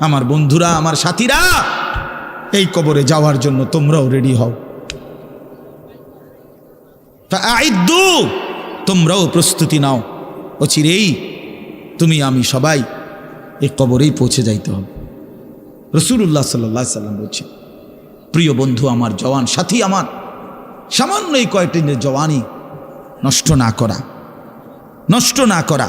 আমার বন্ধুরা, আমার সাথীরা, এই কবরে যাওয়ার জন্য তোমরাও রেডি হও। ফাআইদ্দু, তোমরাও প্রস্তুতি নাও। অচিরেই তুমি, আমি সবাই এই কবরেই পৌঁছে যাইতে হবে। রসুল্লাহ সাল্লাহ সাল্লাম বলছে প্রিয় বন্ধু, আমার জওয়ান সাথী আমার, সামান্য এই কয়েকটি জওয়ানি নষ্ট না করা, নষ্ট না করা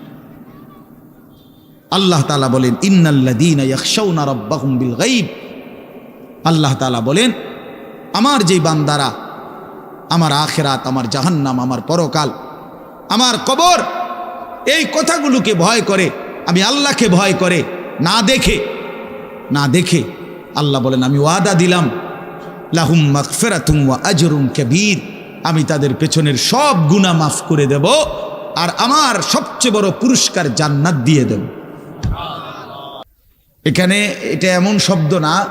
আল্লাহ তালা বলেন ইন্নাল্লাদিনা ইয়াখশাউনা রাব্বাহুম বিল গাইব আল্লাহ তালা বলেন, আমার যেই বান্দারা, আমার আখেরাত, আমার জাহান্নাম, আমার পরকাল, আমার কবর, এই কথাগুলোকে ভয় করে, আমি আল্লাহকে ভয় করে, না দেখে না দেখে আল্লাহ বলেন, আমি ওয়াদা দিলাম, লাহুম মাগফিরাতুম ওয়া আজরুম কাবীর, আমি তাদের পেছনের সব গুনাহ মাফ করে দেব, আর আমার সবচেয়ে বড় পুরস্কার জান্নাত দিয়ে দেব। এখানে এটা এমন শব্দ না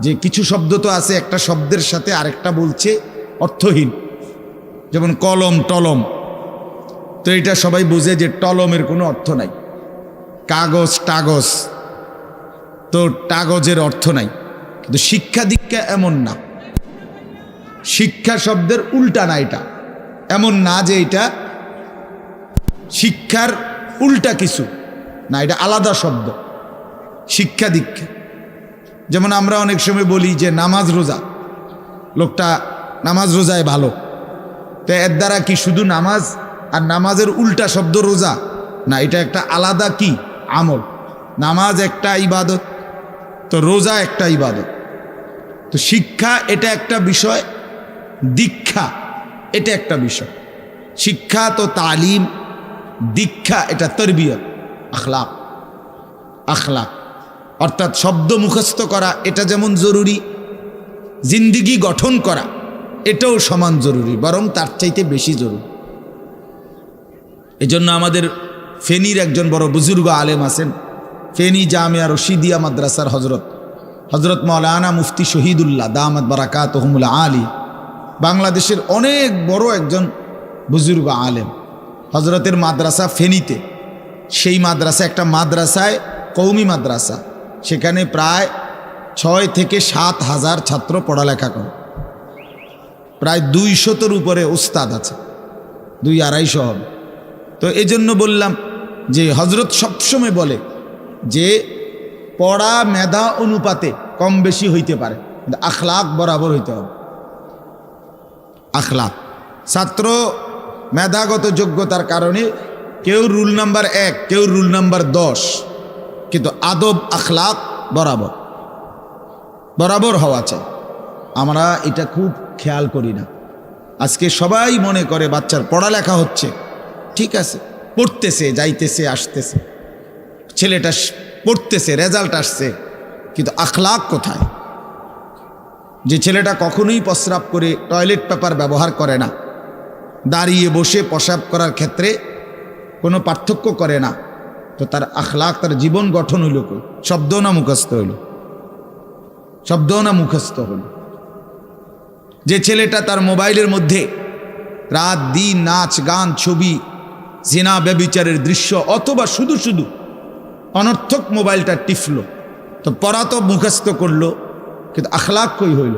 যে কিছু শব্দ তো আছে, একটা শব্দের সাথে আরেকটা বলছে অর্থহীন। যেমন কলম, টলম। তো এটা সবাই বুঝে যে টলমের কোনো অর্থ নাই। কাগজ, টাগজ। তো টাগজের অর্থ নাই। কিন্তু শিক্ষা দীক্ষা এমন না। শিক্ষা শব্দের উল্টা না এটা। এমন না যে এটা শিক্ষার উল্টা কিছু না, এটা আলাদা শব্দ। শিক্ষা দীক্ষা যেমন আমরা অনেক সময় বলি যে নামাজ রোজা। লোকটা নামাজ রোজায় ভালো। তো এর দ্বারা কি শুধু নামাজ আর নামাজের উল্টা শব্দ রোজা? না, এটা একটা আলাদা কি? আমল। নামাজ একটা ইবাদত, তো রোজা একটা ইবাদত। তো শিক্ষা এটা একটা বিষয়, দীক্ষা এটা একটা বিষয়। শিক্ষা তো তালিম, দীক্ষা এটা তরবিয়ত, আখলাক আখলাক। অর্থাৎ শব্দ মুখস্থ করা, এটা যেমন জরুরি, জিন্দিগি গঠন করা, এটাও সমান জরুরি, বরং তার চাইতে বেশি জরুরি। এজন্য আমাদের ফেনীর একজন বড় বুজুর্গ আলেম আছেন, ফেনী জামিয়া রশিদিয়া মাদ্রাসার হজরত হজরত মৌলানা মুফতি শহীদুল্লাহ দামাদ বারাকাত হমুল্লা আলী, বাংলাদেশের অনেক বড় একজন বুজুর্গ আলেম। হজরতের মাদ্রাসা ফেনীতে, সেই মাদ্রাসা একটা মাদ্রাসায় কৌমি মাদ্রাসা। সেখানে প্রায় ছয় থেকে সাত হাজার ছাত্র পড়ালেখা করে। প্রায় দুই শতর উপরে ওস্তাদ আছে। দুই আড়াইশো হবে। তো এই জন্য বললাম যে হজরত সবসময় বলে যে পড়া মেধা অনুপাতে কম বেশি হইতে পারে। কিন্তু আখলাক বরাবর হইতে হবে। আখলাক। ছাত্র মেধাগত যোগ্যতার কারণে কেউ রুল নাম্বার এক, কেউ রুল নাম্বার দশ কিন্তু আদব, আখলাক বরাবর। বরাবর হওয়া চাই। আমরা এটা খুব খেয়াল করি না। আজকে সবাই মনে করে বাচ্চার পড়ালেখা হচ্ছে। ঠিক আছে, পড়তেছে, যাইতেছে, আসতেছে। ছেলেটা পড়তেছে, রেজাল্ট আসছে, কিন্তু আখলাক কোথায়? যে ছেলেটা কখনোই প্রস্রাব করে টয়লেট পেপার ব্যবহার করে না। দাঁড়িয়ে বসে প্রসাব করার ক্ষেত্রে কোনো পার্থক্য করে না। তো তার আখলাক তার জীবন গঠন হইল কই? শব্দও না মুখস্থ হইল। শব্দ না মুখস্থ হইল। যে ছেলেটা তার মোবাইলের মধ্যে রাত, দিন, নাচ, গান, ছবি, জিনা, ব্যবিচারের দৃশ্য অথবা শুধু শুধু অনর্থক মোবাইলটা টিফলো তো পড়া তো মুখস্থ করল, কিন্তু আখলাক কই হইল?